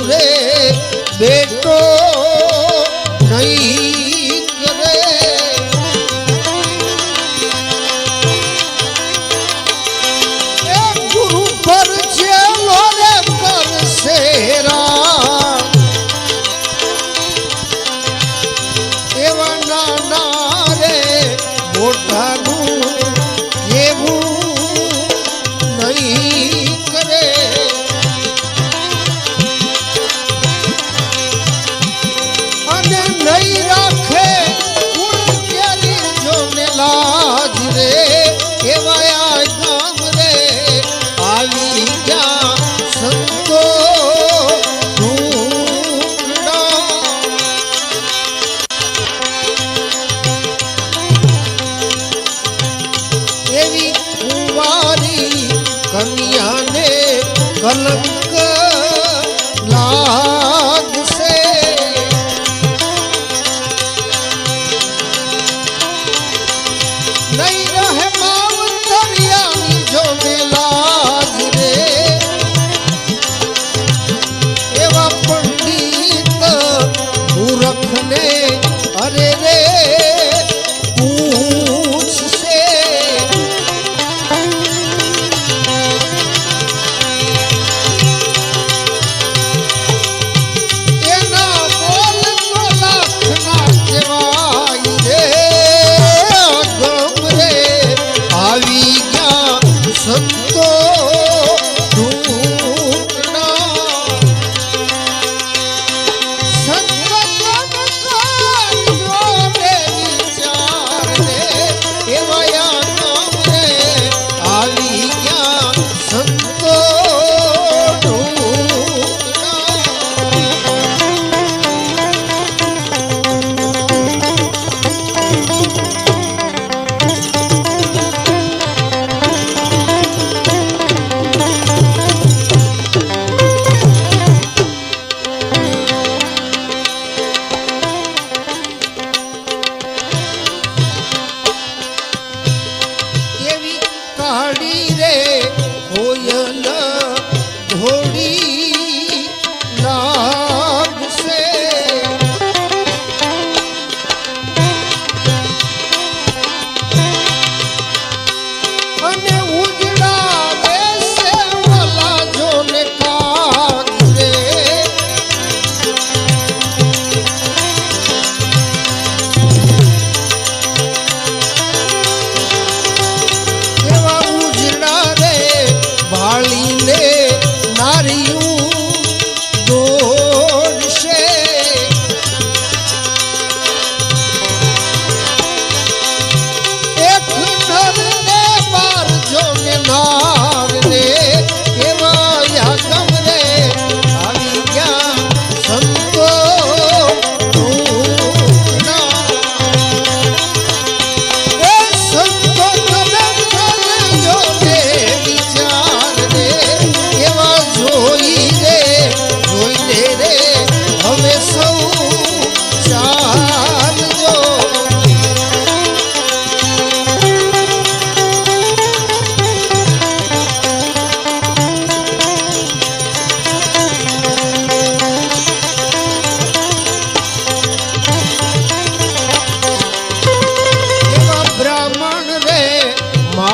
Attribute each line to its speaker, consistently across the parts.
Speaker 1: રે બેટો નહીં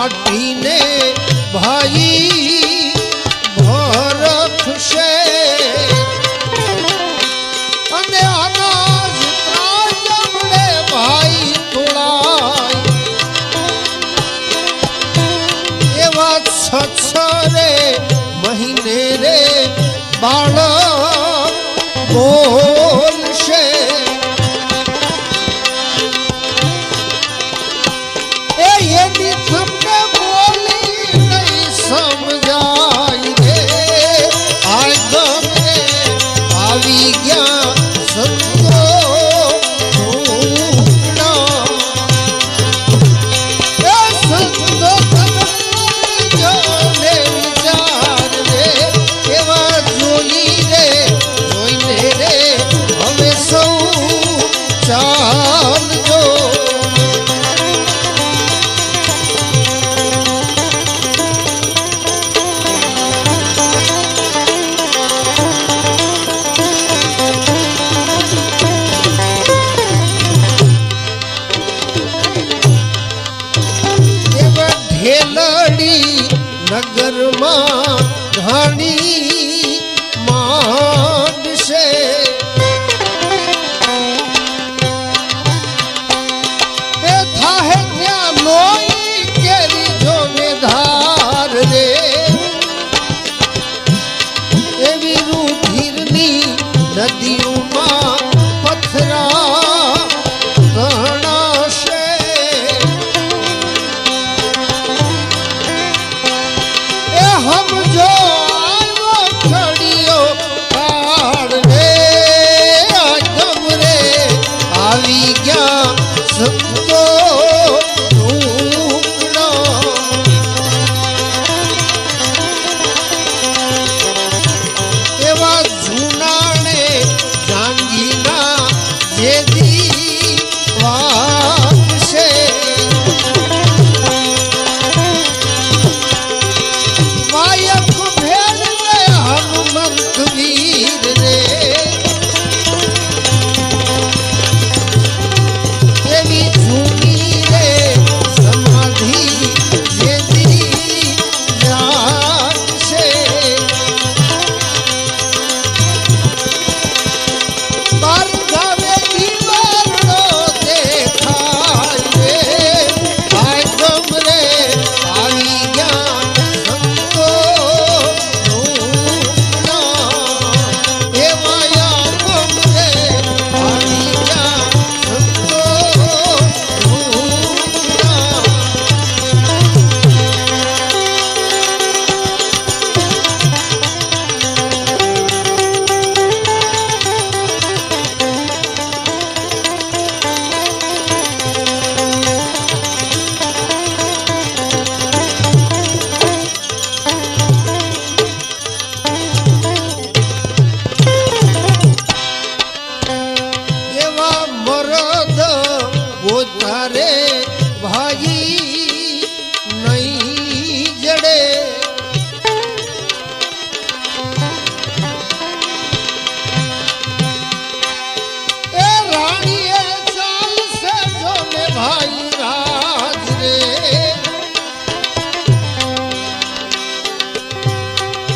Speaker 1: માટીને ભાઈ ભરખશે અને અનાજ જમણે ભાઈ તોડાય. એવા છસરે મહિને રે બાળ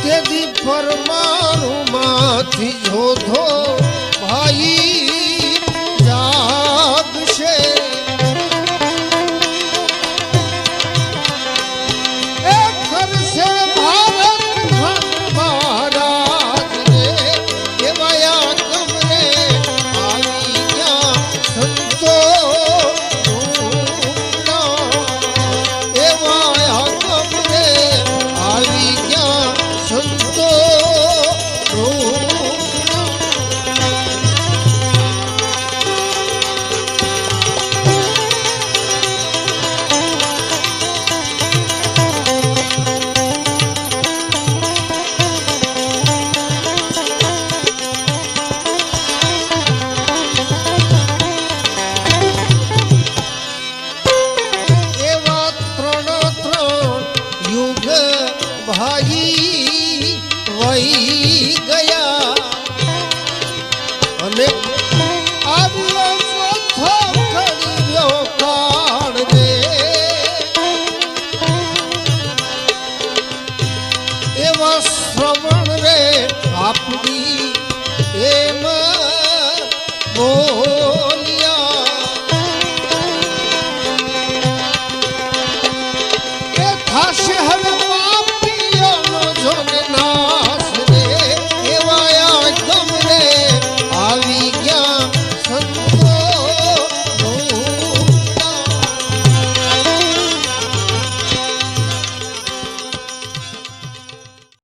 Speaker 1: તેથી ફરમારું માંથી જોધો ભાઈ